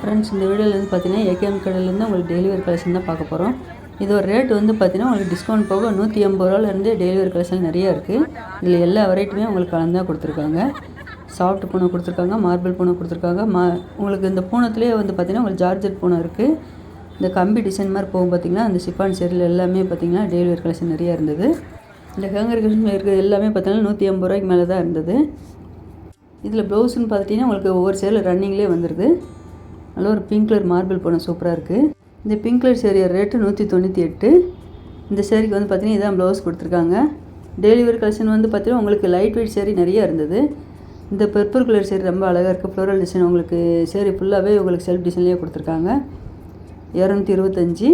Friends இந்த வீடியோவில் வந்து பார்த்தீங்கன்னா ஏகேஎம் கடையிலேருந்து உங்களுக்கு டெலிவரி கலெக்ஷன் தான் பார்க்க போகிறோம் இதோட ரேட் வந்து பார்த்தீங்கன்னா உங்களுக்கு டிஸ்கவுண்ட் போக நூற்றி எண்பது ரூபாலேருந்து டெலிவரி கலெக்ஷன் நிறையா இருக்குது இதில் எல்லா வெரைட்டியுமே உங்களுக்கு கலந்து தான் கொடுத்துருக்காங்க. சாஃப்ட் பூனை கொடுத்துருக்காங்க மார்பிள் பூனை கொடுத்துருக்காங்க. மா உங்களுக்கு இந்த பூனத்துலேயே வந்து பார்த்தீங்கன்னா உங்களுக்கு ஜார்ஜர் பூனை இருக்குது இந்த கம்பி டிசைன் மாதிரி போகும் பார்த்தீங்கன்னா அந்த சிப்பான் சேரில் எல்லாமே பார்த்தீங்கன்னா டெலிவரி கலெக்ஷன் நிறையா இருந்தது. இந்த ஹேங்கர் கலெக்ஷன் இருக்கிறது எல்லாமே பார்த்தீங்கன்னா நூற்றி எண்பது ரூபாய்க்கு மேலே தான் இருந்தது. இதில் ப்ளவுஸுன்னு பார்த்துட்டிங்கன்னா உங்களுக்கு ஒவ்வொரு சேரில் ரன்னிங்லேயே வந்துடுது அதில் ஒரு பிங்க் கலர் மார்பிள் போன சூப்பராக இருக்குது இந்த பிங்க் கலர் சேரீ ரேட்டு நூற்றி தொண்ணூற்றி எட்டு. இந்த சேரீக்கு வந்து பார்த்தீங்கன்னா இதான் ப்ளவுஸ் கொடுத்துருக்காங்க. டெலிவரி கலெக்ஷன் வந்து பார்த்தீங்கன்னா உங்களுக்கு லைட் வெயிட் சேரீ நிறையா இருந்தது. இந்த பர்பிள் கலர் சேரீ ரொம்ப அழகாக இருக்குது ஃப்ளோரல் டிசைன் உங்களுக்கு சேரீ ஃபுல்லாகவே உங்களுக்கு செல்ஃப் டிசைன்லேயே கொடுத்துருக்காங்க. இரநூத்தி இருபத்தஞ்சி.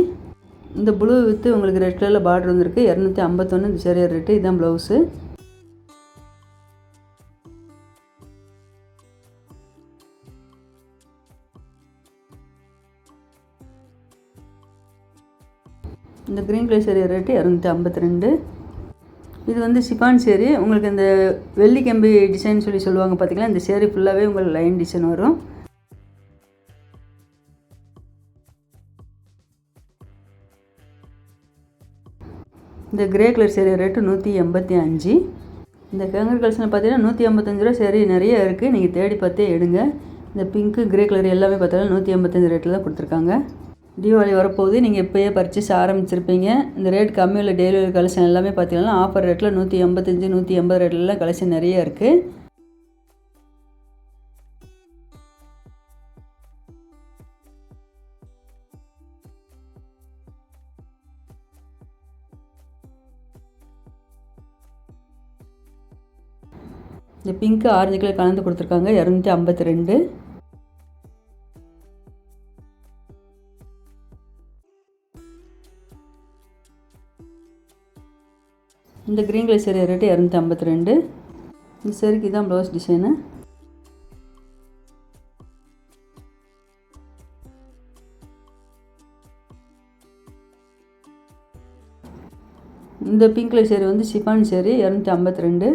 இந்த ப்ளூ வித்து உங்களுக்கு ரெட் கலரில் பார்டர் வந்திருக்கு. இரநூத்தி ஐம்பத்தொன்று இந்த சேரீ ரேட்டு இதுதான் ப்ளவுஸு இந்த க்ரீன் கலர் சேரீ ரேட்டு இரநூத்தி ஐம்பத்தி ரெண்டு. இது வந்து சிஃபான் சேரீ. உங்களுக்கு இந்த வெள்ளி கம்பி டிசைன் சொல்லி சொல்லுவாங்க பார்த்தீங்களா இந்த சேரீ ஃபுல்லாகவே உங்களுக்கு லைன் டிசைன் வரும். இந்த கிரே கலர் சேரீ ரேட்டு நூற்றி எண்பத்தி அஞ்சு. இந்த கேங்கர் கலெக்ஷனில் பார்த்தீங்கன்னா நூற்றி ஐம்பத்தஞ்சு ரூபா சேரீ நிறைய இருக்குது நீங்கள் தேடி பார்த்தே எடுங்க. இந்த பிங்க்கு கிரே கலர் எல்லாமே பார்த்தாலும் நூற்றி ஐம்பத்தஞ்சு ரேட்டில் தான் கொடுத்துருக்காங்க. தீபாவளி வரப்போகுது. நீங்கள் இப்போயே பர்ச்சேஸ் ஆரம்பிச்சிருப்பீங்க. இந்த ரேட் கம்மியில் டெலிவரி கலெக்ஷன் எல்லாமே பார்த்தீங்கன்னா ஆஃபர் ரேட்டில் நூற்றி எண்பத்தஞ்சு நூற்றி எண்பது ரேட்லலாம் கலெக்ஷன் நிறைய இருக்குது இந்த பிங்க்கு ஆரஞ்சு கலர் கலந்து கொடுத்துருக்காங்க. இரநூத்தி ஐம்பத்தி ரெண்டு. இந்த க்ரீன் கலர் சேரீ ரேட்டு இரநூத்தி ஐம்பத்தி ரெண்டு இந்த சேரீக்கு தான் ப்ளவுஸ் டிசைனு இந்த பிங்க் கலர் சேரீ வந்து ஷிஃபான் சேரீ இரநூத்தி ஐம்பத்தி ரெண்டு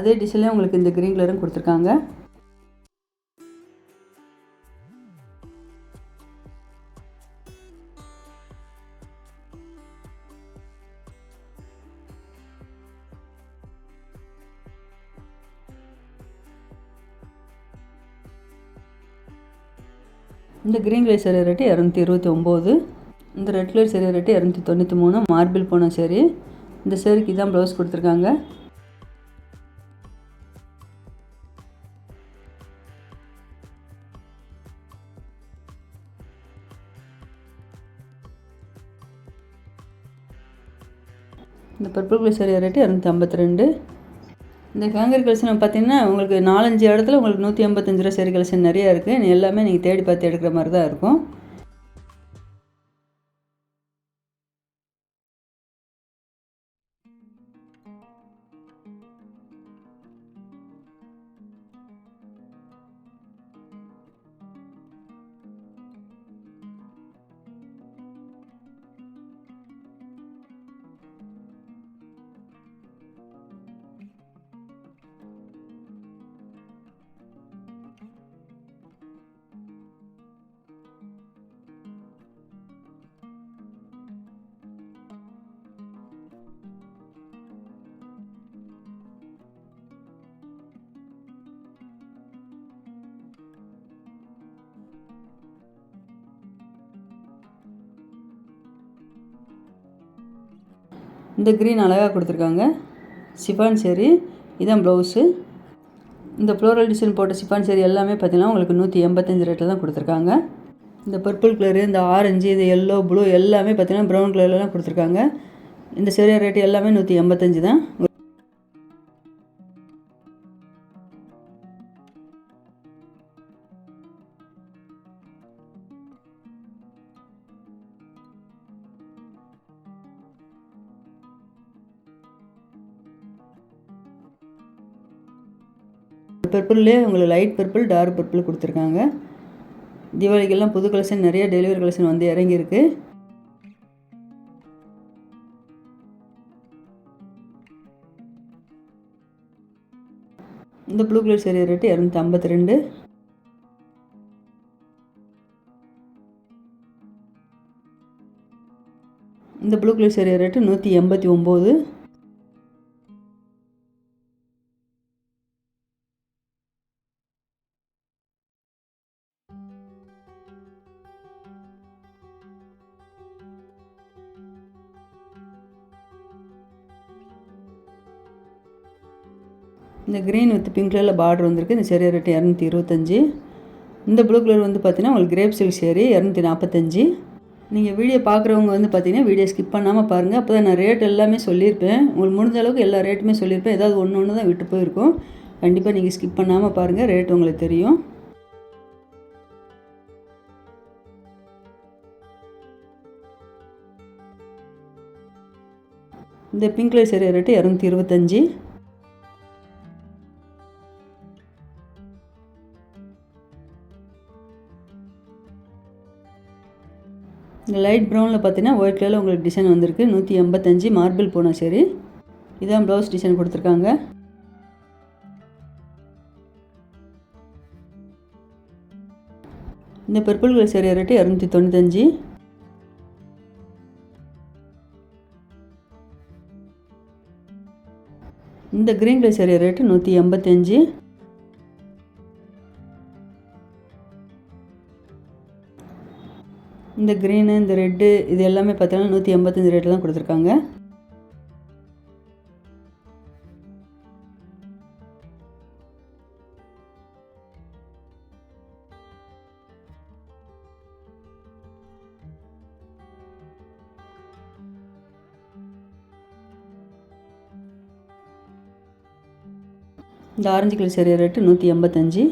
அதே டிசைன்லேயே உங்களுக்கு இந்த க்ரீன் கலரும் கொடுத்துருக்காங்க. இந்த க்ரீன் கலர் சேரீ ரேட்டு இரநூத்தி இருபத்தி ஒம்பது இந்த ரெட் கலர் சேரீ ரேட்டு இரநூத்தி தொண்ணூற்றி மூணு மார்பிள் போன சேரீ. இந்த சேரீக்கு தான் ப்ளவுஸ் கொடுத்துருக்காங்க. இந்த பர்பிள் கலர் சேரீ ரேட்டு இரநூத்தி ஐம்பத்தி ரெண்டு. இந்த ஹேங்கர் கலெக்ஷன் பார்த்தீங்கன்னா உங்களுக்கு நாலஞ்சு இடத்துல உங்களுக்கு நூற்றி ஐம்பத்தஞ்சு ரூபா சேரி கலெக்ஷன் நிறையா இருக்குது எல்லாமே நீங்கள் தேடி பார்த்து எடுக்கிற மாதிரி தான் இருக்கும். இந்த க்ரீன் அழகாக கொடுத்துருக்காங்க. சிஃபான் சேரீ இதான் ப்ளவுஸு இந்த ஃப்ளோரல் டிசைன் போட்ட சிஃபான் சேரீ எல்லாமே பார்த்தீங்கன்னா உங்களுக்கு நூற்றி எண்பத்தஞ்சு ரேட்டில் தான் கொடுத்துருக்காங்க. இந்த பர்பிள் கலரு இந்த ஆரஞ்சு இது எல்லோ ப்ளூ எல்லாமே பார்த்திங்கன்னா ப்ரௌன் கலர்லாம் கொடுத்துருக்காங்க. இந்த சேரீ ரேட்டு எல்லாமே நூற்றி எண்பத்தஞ்சு தான். பர்பிள்லேயே உங்களுக்கு லைட் பர்பிள் டார்க் பர்பிள் கொடுத்துருக்காங்க. தீபாவளிக்கெல்லாம் புது கலெக்ஷன் நிறைய டெலிவரி கலெக்ஷன் வந்து இறங்கியிருக்கு. இந்த ப்ளூ கலர் சேரீ ரேட்டு இரநூத்தி ஐம்பத்தி ரெண்டு இந்த ப்ளூ கலர் சேரீ ரேட்டு நூற்றி எண்பத்தி ஒம்பது. இந்த க்ரீன் வித் பிங்க் கலரில் பார்டர் வந்திருக்கு. இந்த சேரீ ரேட்டு இரநூத்தி இருபத்தஞ்சி. இந்த ப்ளூ கலர் வந்து பார்த்திங்கன்னா உங்களுக்கு கிரேப் சில்க் சேரீ இரநூத்தி நாற்பத்தஞ்சி நீங்கள் வீடியோ பார்க்குறவங்க வந்து பார்த்தீங்கன்னா வீடியோ ஸ்கிப் பண்ணாமல் பாருங்கள் அப்போ தான் நான் ரேட் எல்லாமே சொல்லியிருப்பேன். உங்களுக்கு முடிஞ்ச அளவுக்கு எல்லா ரேட்டுமே சொல்லியிருப்பேன். ஏதாவது ஒன்று ஒன்று தான் விட்டு போயிருக்கும். கண்டிப்பாக நீங்கள் ஸ்கிப் பண்ணாமல் பாருங்கள் ரேட் உங்களுக்கு தெரியும். இந்த பிங்க் கலர் சேரீ ரேட்டு இரநூத்தி இருபத்தஞ்சி. இந்த லைட் ப்ரௌனில் பார்த்தீங்கன்னா ஒயிட் கலரில் உங்களுக்கு டிசைன் வந்திருக்கு. நூற்றி எண்பத்தஞ்சு மார்பிள் போனால் சரி இதான் ப்ளவுஸ் டிசைன் கொடுத்துருக்காங்க. இந்த பர்பிள் கலர் சேரீ ரேட்டு இரநூத்தி தொண்ணூத்தஞ்சு. இந்த க்ரீன் கலர் சேரீ ரேட்டு நூற்றி எண்பத்தஞ்சு. இந்த க்ரீனு இந்த ரெட்டு இது எல்லாமே பார்த்தீங்கன்னா நூற்றி எண்பத்தஞ்சு ரேட்டில் தான் கொடுத்துருக்காங்க. இந்த ஆரஞ்சு கலர் சேரீ ரேட்டு நூற்றி எண்பத்தஞ்சு.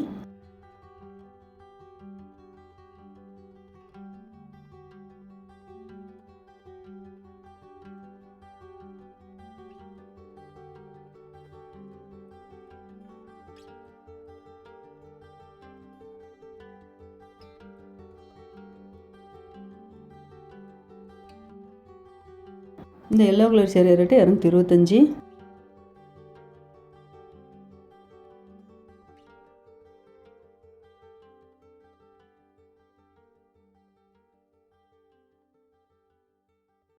இந்த எல்லோ கலர் சேரீ ரேட்டு இரநூத்தி இருபத்தஞ்சி.